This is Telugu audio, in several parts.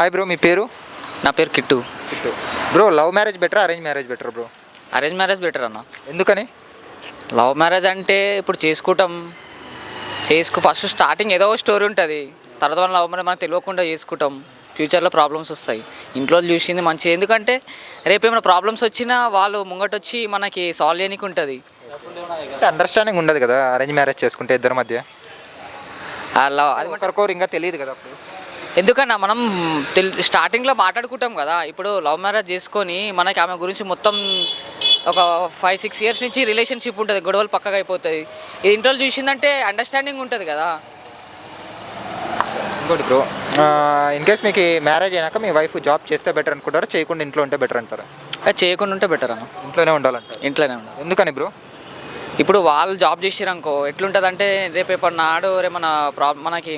హాయ్ బ్రో మీ పేరు? నా పేరు Kittu. Bro love marriage better arrange marriage better bro arrange marriage better అన్న. ఎందుకని? లవ్ మ్యారేజ్ అంటే ఇప్పుడు చేసుకుంటాం. చేసుకు ఫస్ట్ స్టార్టింగ్ ఏదో స్టోరీ ఉంటుంది. తర్వాత మన లవ్ మ్యారేజ్ మనకు తెలియకుండా చేసుకుంటాం. ఫ్యూచర్లో ప్రాబ్లమ్స్ వస్తాయి. ఇంట్లో చూసింది మంచిది. ఎందుకంటే రేపు ఏమైనా ప్రాబ్లమ్స్ వచ్చినా వాళ్ళు ముంగటొచ్చి మనకి సాల్వ్ చేయడానికి ఉంటుంది. అండర్స్టాండింగ్ ఉండదు కదా అరేంజ్ మ్యారేజ్ చేసుకుంటే ఇద్దరి మధ్య? అలా అది ఒకరికొకరు ఇంకా తెలియదు కదా అప్పుడు. ఎందుకన్నా మనం తెల్ స్టార్టింగ్లో మాట్లాడుకుంటాం కదా ఇప్పుడు లవ్ మ్యారేజ్ చేసుకొని మనకి ఆమె గురించి మొత్తం ఒక ఫైవ్ సిక్స్ ఇయర్స్ నుంచి రిలేషన్షిప్ ఉంటుంది గొడవలు పక్కగా అయిపోతుంది ఇది ఇంట్లో చూసిందంటే అండర్స్టాండింగ్ ఉంటుంది కదా. ఇంకోటి బ్రో ఇన్ కేస్ మీకు మ్యారేజ్ అయినాక మీ వైఫ్ జాబ్ చేస్తే బెటర్ అనుకుంటారా చేయకుండా ఇంట్లో ఉంటే బెటర్ అంటారా? అది చేయకుండా ఉంటే బెటర్ అన్న. ఇంట్లోనే ఉండాలంటారు. ఇంట్లోనే ఉండాలి. ఎందుకని బ్రో ఇప్పుడు వాళ్ళు జాబ్ చేసిరనుకో ఎట్లుంటుంది అంటే రేపు ఎప్పుడు నాడు రే మన ప్రాబ్లం మనకి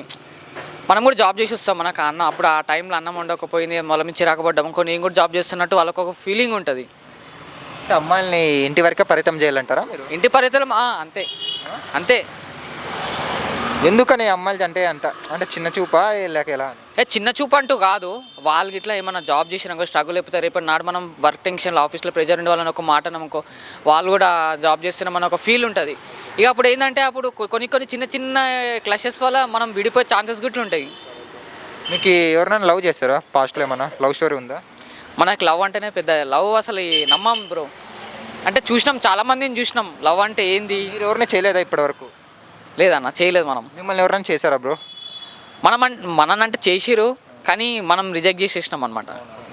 మనం కూడా జాబ్ చేసి వస్తాం మనకు అన్న. అప్పుడు ఆ టైంలో అన్నం వండకపోయింది మొల మించి రాకపోవడం. ఇంకో నేను కూడా జాబ్ చేస్తున్నట్టు వాళ్ళకు ఒక ఫీలింగ్ ఉంటుంది. అమ్మాయిల్ని ఇంటి వరకే పరితం చేయాలంటారా మీరు? ఇంటి ఆ, అంతే. అంతే. ఎందుకని అమ్మాయిలు అంటే అంత? అంటే చిన్న చూపా లేక ఎలా? ఏ చిన్న చూపు అంటూ కాదు. వాళ్ళకి ఇట్లా ఏమైనా జాబ్ చేసినాకో స్ట్రగుల్ అయిపోతే రేపు నాడు మనం వర్క్ టెన్షన్లో ఆఫీస్లో ప్రెజర్ ఉండే వాళ్ళని ఒక మాట నమ్మకో. వాళ్ళు కూడా జాబ్ చేస్తున్నామని ఒక ఫీల్ ఉంటుంది. ఇక అప్పుడు ఏంటంటే అప్పుడు కొన్ని కొన్ని చిన్న చిన్న క్లషెస్ వల్ల మనం విడిపోయే ఛాన్సెస్ గిట్లు ఉంటాయి. మీకు ఎవరైనా లవ్ చేస్తారా పాస్ట్లో ఏమన్నా? లవ్ స్టోరీ ఉందా? మనకి లవ్ అంటేనే పెద్ద లవ్ అసలు నమ్మం బ్రో. అంటే చూసినాం చాలా మందిని చూసినాం. లవ్ అంటే ఏంది? ఎవరిని చేయలేదా ఇప్పటివరకు? లేదన్న చేయలేదు మనం. మిమ్మల్ని ఎవరైనా చేశారా బ్రో? మనం మననంటే చేసిరు కానీ మనం రిజెక్ట్ చేసేసినాం అనమాట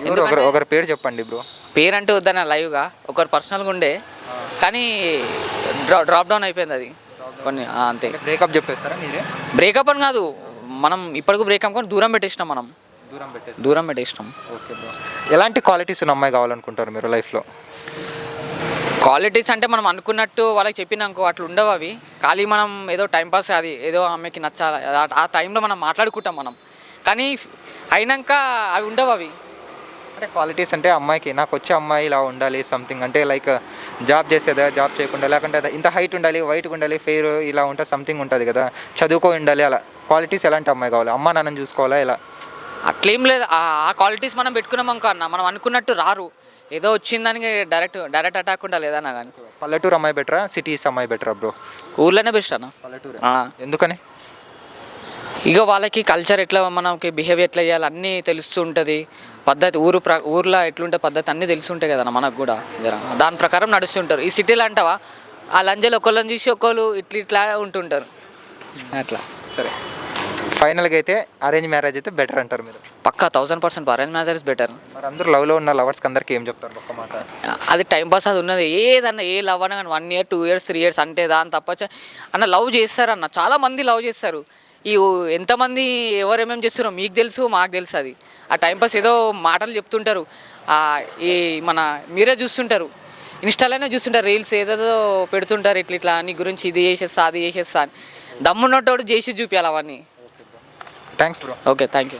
ఎవరు? ఒకరు ఒకరి పేరు చెప్పండి బ్రో. పేరంటే వద్దన లైవ్గా. ఒకరు పర్సనల్గా ఉండే కానీ డ్రా డ్రాప్ డౌన్ అయిపోయింది అది. కొన్ని ఆ, అంతే. బ్రేకప్ చెప్పేస్తారా మీరే? బ్రేకప్ అని కాదు మనం ఇప్పటికి బ్రేకప్ కానీ దూరం పెట్టేసినాం మనం. దూరం పెట్టేసి. దూరం పెట్టేసినాం. Okay bro. ఎలాంటి క్వాలిటీస్ ఉన్న అమ్మాయి కావాలనుకుంటారు మీరు లైఫ్లో? క్వాలిటీస్ అంటే మనం అనుకున్నట్టు వాళ్ళకి చెప్పినాకో అట్లా ఉండవు అవి. ఖాళీ మనం ఏదో టైంపాస్ అది ఏదో ఆమెకి నచ్చాలి. ఆ- టైంలో మనం మాట్లాడుకుంటాం మనం. కానీ అయినాక అవి ఉండవు అవి. అంటే క్వాలిటీస్ అంటే అమ్మాయికి నాకు వచ్చే అమ్మాయి ఇలా ఉండాలి సంథింగ్ అంటే లైక్ జాబ్ చేసేదా జాబ్ చేయకుండా లేకుంటే ఇంత హైట్ ఉండాలి వైట్గా ఉండాలి ఫెయిర్ ఇలా ఉంటే సంథింగ్ ఉంటుంది కదా. చదువుకో ఉండాలి అలా. క్వాలిటీస్ ఎలాంటి అమ్మాయి కావాలి? అమ్మ నాన్నని చూసుకోవాలా ఇలా అట్లేం లేదు. ఆ క్వాలిటీస్ మనం పెట్టుకున్నాం అనుకో అన్న. మనం అనుకున్నట్టు రారు. ఏదో వచ్చిందానికి డైరెక్ట్ డైరెక్ట్ అటాక్ ఉండాలి ఏదన్నా కానీ పల్లెటూరు అమ్మాయి బెటరా సిటీస్ అమ్మాయి బెటరా బ్రో ఊర్లోనే బెస్ట్ అన్న. పల్లెటూరు. ఎందుకని? ఇక వాళ్ళకి కల్చర్ ఎట్లా మనకి బిహేవియర్ ఎట్లా చేయాలి అన్నీ తెలుస్తూ ఉంటుంది. పద్ధతి ఊరు ప్ర ఊర్లో ఎట్లుంటే పద్ధతి అన్నీ తెలుసుంటాయి కదా మనకు కూడా. జర దాని ప్రకారం నడుస్తుంటారు ఈ సిటీలో అంటావా? ఆ లంజలు ఒకళ్ళని చూసి ఒకళ్ళు ఇట్లా ఇట్లా ఉంటుంటారు. అట్లా. సరే. ఫైనల్గా అయితే అరేంజ్ మ్యారేజ్ అయితే బెటర్ అంటారు మీరు. పక్కా thousand percent arrange marriage better మరి అందరూ లవ్లో ఉన్న లవర్స్కి అందరికీ ఏం చెప్తారు ఒక్క మాట? అది టైం పాస్ అది ఉన్నది. ఏదన్నా ఏ లవ్ అన్నా కానీ one year two years three years అంటే దాని తప్ప అన్న లవ్ చేస్తారన్న. చాలా మంది లవ్ చేస్తారు. ఈ ఎంతమంది ఎవరు ఏమేమి చేస్తారో మీకు తెలుసు మాకు తెలుసు అది. ఆ టైం పాస్ ఏదో మాటలు చెప్తుంటారు. ఈ మన మీరే చూస్తుంటారు. ఇన్స్టాలోనే చూస్తుంటారు రీల్స్ ఏదేదో పెడుతుంటారు ఇట్లా ఇట్లా నీ గురించి ఇది చేసేస్తా అది చేసేస్తా అని. దమ్మున్నట్టోడు చేసి చూపించాలి అవన్నీ. Thanks bro okay thank you